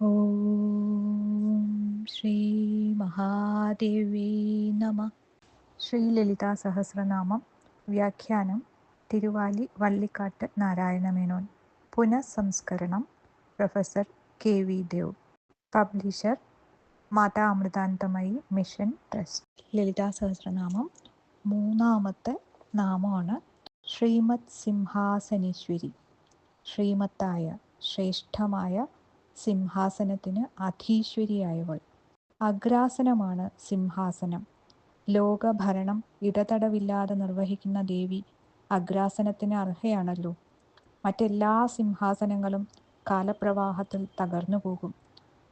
ഓം ശ്രീ മഹാദേവി നമ. ശ്രീലളിതാ സഹസ്രനാമം വ്യാഖ്യാനം തിരുവാലി വള്ളിക്കാട്ട് നാരായണമേനോൻ പുനഃസംസ്കരണം professor K V Dev. Publisher Mata Amritanandamayi mission trust. Lalita Sahasranamam മൂന്നാമത്തെ നാമമാണ് ശ്രീമത് സിംഹാസനേശ്വരി. ശ്രീമത്തായ ശ്രേഷ്ഠമായ സിംഹാസനത്തിന് അധീശ്വരിയായവൾ. അഗ്രാസനമാണ് സിംഹാസനം. ലോകഭരണം ഇടതടവില്ലാതെ നിർവഹിക്കുന്ന ദേവി അഗ്രാസനത്തിന് അർഹയാണല്ലോ. മറ്റെല്ലാ സിംഹാസനങ്ങളും കാലപ്രവാഹത്തിൽ തകർന്നു പോകും.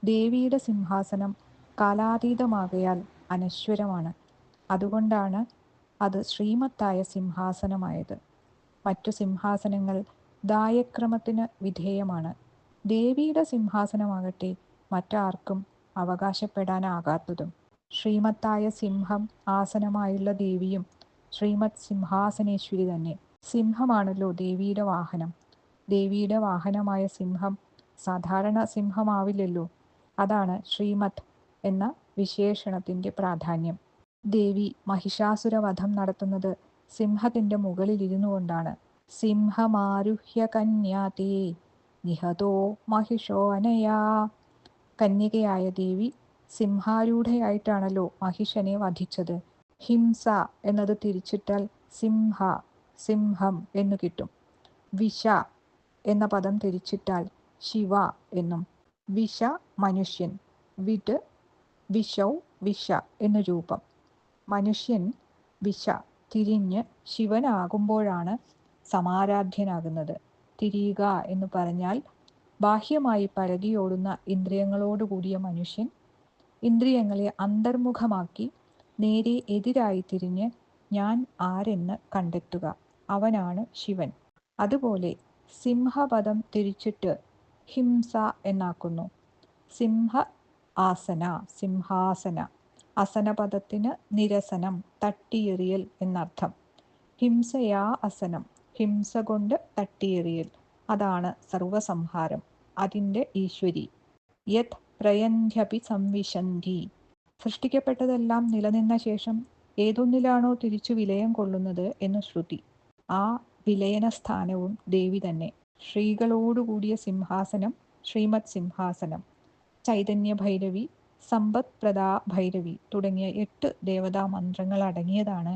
ദേവിയുടെ സിംഹാസനം കാലാതീതമാകയാൽ അനശ്വരമാണ്. അതുകൊണ്ടാണ് അത് ശ്രീമത്തായ സിംഹാസനമായത്. മറ്റു സിംഹാസനങ്ങൾ ദായക്രമത്തിന് വിധേയമാണ്. ദേവിയുടെ സിംഹാസനമാകട്ടെ മറ്റാർക്കും അവകാശപ്പെടാനാകാത്തതും. ശ്രീമത്തായ സിംഹം ആസനമായുള്ള ദേവിയും ശ്രീമത് സിംഹാസനേശ്വരി തന്നെ. സിംഹമാണല്ലോ ദേവിയുടെ വാഹനം. ദേവിയുടെ വാഹനമായ സിംഹം സാധാരണ സിംഹമാവില്ലല്ലോ. അതാണ് ശ്രീമത് എന്ന വിശേഷണത്തിന്റെ പ്രാധാന്യം. ദേവി മഹിഷാസുരവധം നടത്തുന്നത് സിംഹത്തിന്റെ മുകളിലിരുന്നു കൊണ്ടാണ് സിംഹമാരുഹ്യ കന്യാതേ നിഹതോ മഹിഷോ അനയാ കന്യകയായ ദേവി സിംഹാരൂഢയായിട്ടാണല്ലോ മഹിഷനെ വധിച്ചത്. ഹിംസ എന്നത് തിരിച്ചിട്ടാൽ സിംഹ സിംഹം എന്നു കിട്ടും. വിഷ എന്ന പദം തിരിച്ചിട്ടാൽ ശിവ എന്നും. വിഷ മനുഷ്യൻ വിട് വിഷൗ വിഷ എന്നു രൂപം. മനുഷ്യൻ വിഷ തിരിഞ്ഞ് ശിവനാകുമ്പോഴാണ് സമാരാധ്യനാകുന്നത്. തിരിയുക എന്ന് പറഞ്ഞാൽ ബാഹ്യമായി പരതിയോടുന്ന ഇന്ദ്രിയങ്ങളോടുകൂടിയ മനുഷ്യൻ ഇന്ദ്രിയങ്ങളെ അന്തർമുഖമാക്കി നേരെ എതിരായി തിരിഞ്ഞ് ഞാൻ ആരെന്ന് കണ്ടെത്തുക. അവനാണ് ശിവൻ. അതുപോലെ സിംഹപദം തിരിച്ചിട്ട് ഹിംസ എന്നാക്കുന്നു. സിംഹ ആസന സിംഹാസന അസനപദത്തിന് നിരസനം തട്ടിയെറിയൽ എന്നർത്ഥം. ഹിംസയാ അസനം ഹിംസ കൊണ്ട് തട്ടിയെറിയൽ. അതാണ് സർവസംഹാരം. അതിന്റെ ഈശ്വരി. യത് പ്രയന്ധ്യപി സംവിശന്തി സൃഷ്ടിക്കപ്പെട്ടതെല്ലാം നിലനിന്ന ശേഷം ഏതൊന്നിലാണോ തിരിച്ചു വിലയം കൊള്ളുന്നത് എന്ന് ശ്രുതി. ആ വിലയന സ്ഥാനവും ദേവി തന്നെ. ശ്രീകളോടുകൂടിയ സിംഹാസനം ശ്രീമത് സിംഹാസനം. ചൈതന്യ ഭൈരവി സമ്പത് പ്രദാ ഭൈരവി തുടങ്ങിയ എട്ട് ദേവതാ മന്ത്രങ്ങൾ അടങ്ങിയതാണ്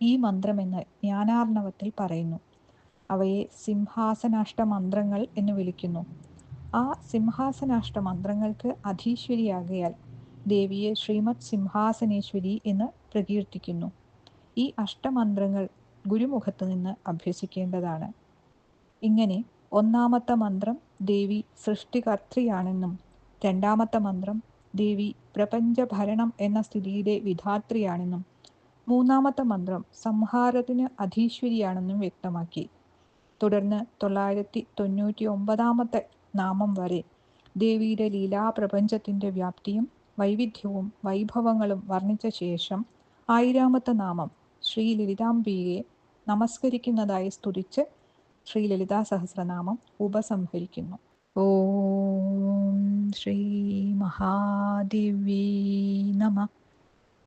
ഈ മന്ത്രമെന്ന് ജ്ഞാനാർണവത്തിൽ പറയുന്നു. അവയെ സിംഹാസനാഷ്ട മന്ത്രങ്ങൾ എന്ന് വിളിക്കുന്നു. ആ സിംഹാസനാഷ്ട മന്ത്രങ്ങൾക്ക് അധീശ്വരിയാകയാൽ ദേവിയെ ശ്രീമത് സിംഹാസനേശ്വരി എന്ന് പ്രകീർത്തിക്കുന്നു. ഈ അഷ്ടമന്ത്രങ്ങൾ ഗുരുമുഖത്ത് നിന്ന് അഭ്യസിക്കേണ്ടതാണ്. ഇങ്ങനെ ഒന്നാമത്തെ മന്ത്രം ദേവി സൃഷ്ടികർത്തിയാണെന്നും രണ്ടാമത്തെ മന്ത്രം ദേവി പ്രപഞ്ചഭരണം എന്ന സ്ഥിതിയിലെ വിധാത്രിയാണെന്നും മൂന്നാമത്തെ മന്ത്രം സംഹാരത്തിന് അധീശ്വരിയാണെന്നും വ്യക്തമാക്കി. തുടർന്ന് തൊള്ളായിരത്തി തൊണ്ണൂറ്റി ഒമ്പതാമത്തെ നാമം വരെ ദേവിയുടെ ലീലാപ്രപഞ്ചത്തിന്റെ വ്യാപ്തിയും വൈവിധ്യവും വൈഭവങ്ങളും വർണിച്ച ശേഷം ആയിരാമത്തെ നാമം ശ്രീ ലളിതാംബിയെ നമസ്കരിക്കുന്നതായി സ്തുതിച്ച് ശ്രീ ലളിതാ സഹസ്രനാമം ഉപസംഹരിക്കുന്നു. ഓ ശ്രീ മഹാദേവി നമ.